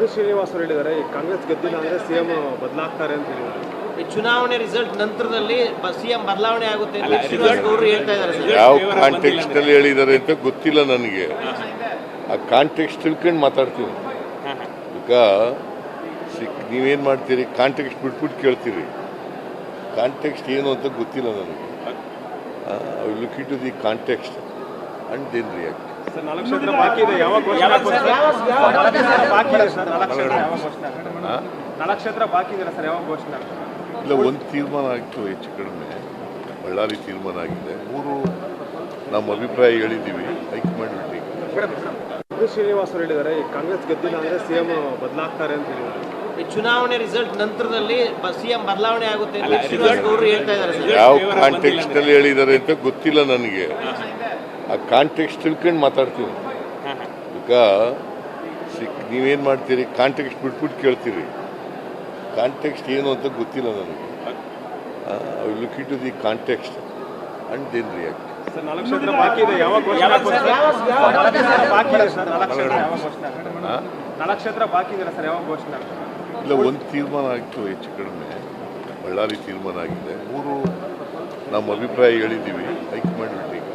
P Srinivas ಅವರು ಹೇಳಿದ್ದಾರೆ ಈ ಕಾಂಗ್ರೆಸ್ ಗೆದ್ದಿಲ್ಲ ಅಂದರೆ ಸಿ ಎಂ ಬದಲಾಗ್ತಾರೆ ಅಂತ ಹೇಳಿದ್ದಾರೆ. ಈ ಚುನಾವಣೆ ರಿಸಲ್ಟ್ ನಂತರದಲ್ಲಿ ಸಿಎಂ ಬದಲಾವಣೆ ಆಗುತ್ತೆ ಹೇಳ್ತಾ ಇದ್ದಾರೆ ಸರ್. ಯಾವ ಕಾಂಟೆಕ್ಸ್ಟ್ ಅಲ್ಲಿ ಹೇಳಿದ್ದಾರೆ ಅಂತ ಗೊತ್ತಿಲ್ಲ ನನಗೆ. ಆ ಕಾಂಟೆಕ್ಸ್ಟ್ ತಿಳ್ಕೊಂಡು ಮಾತಾಡ್ತೀನಿ. ಈಗ ನೀವೇನ್ ನೀವೇನು ಮಾಡ್ತೀರಿ? ಕಾಂಟೆಕ್ಸ್ಟ್ ಬಿಟ್ಬಿಟ್ಟು ಕೇಳ್ತೀರಿ. ಕಾಂಟೆಕ್ಸ್ಟ್ ಏನು ಅಂತ ಗೊತ್ತಿಲ್ಲ ನನಗೆ. Look to the context and then react ಇಲ್ಲ ಒಂದು ತೀರ್ಮಾನ ಆಗ್ತು ಹೆಚ್ಚು ಕಡಿಮೆ. ಬಳ್ಳಾರಿ ತೀರ್ಮಾನ ಆಗಿದೆ. ಮೂರು ನಮ್ಮ ಅಭಿಪ್ರಾಯ ಹೇಳಿದ್ದೀವಿ. ಹೈಕಮಾಂಡ್ ಮೀಟಿಂಗ್ ಶ್ರೀನಿವಾಸ್ ಅವರು ಹೇಳಿದ್ದಾರೆ ಈ ಕಾಂಗ್ರೆಸ್ ಗೆದ್ದಿಲ್ಲ ಅಂದ್ರೆ ಸಿಎಂ ಬದಲಾಗ್ತಾರೆ ಅಂತ ಹೇಳಿದ್ದಾರೆ. ಈ ಚುನಾವಣೆ ರಿಸಲ್ಟ್ ನಂತರದಲ್ಲಿ ಸಿಎಂ ಬದಲಾವಣೆ ಆಗುತ್ತೆ ಅಂತ ಶ್ರೀನಿವಾಸ್ ಹೇಳ್ತಾ ಇದ್ದಾರೆ ಸರ್. ಯಾವ ಕಾಂಟೆಕ್ಸ್ಟ್ ಅಲ್ಲಿ ಹೇಳಿದ್ದಾರೆ ಅಂತ ಗೊತ್ತಿಲ್ಲ ನನಗೆ. ಆ ಕಾಂಟೆಕ್ಸ್ಟ್ ತಿಳ್ಕೊಂಡು ಮಾತಾಡ್ತೀನಿ ಈಗ ಸಿಕ್ ನೀವೇನು ಮಾಡ್ತೀರಿ? ಕಾಂಟೆಕ್ಸ್ಟ್ ಬಿಟ್ಬಿಟ್ಟು ಕೇಳ್ತೀರಿ. ಕಾಂಟೆಕ್ಸ್ಟ್ ಏನು ಅಂತ ಗೊತ್ತಿಲ್ಲ ನನಗೆ. I look to the context and then react? ಇಲ್ಲ ಒಂದು ತೀರ್ಮಾನ ಆಗ್ತು ಹೆಚ್ಚು ಕಡಿಮೆ. ಬಳ್ಳಾರಿ ತೀರ್ಮಾನ ಆಗಿದೆ. ಮೂರು ನಮ್ಮ ಅಭಿಪ್ರಾಯ ಹೇಳಿದ್ದೀವಿ. High command meeting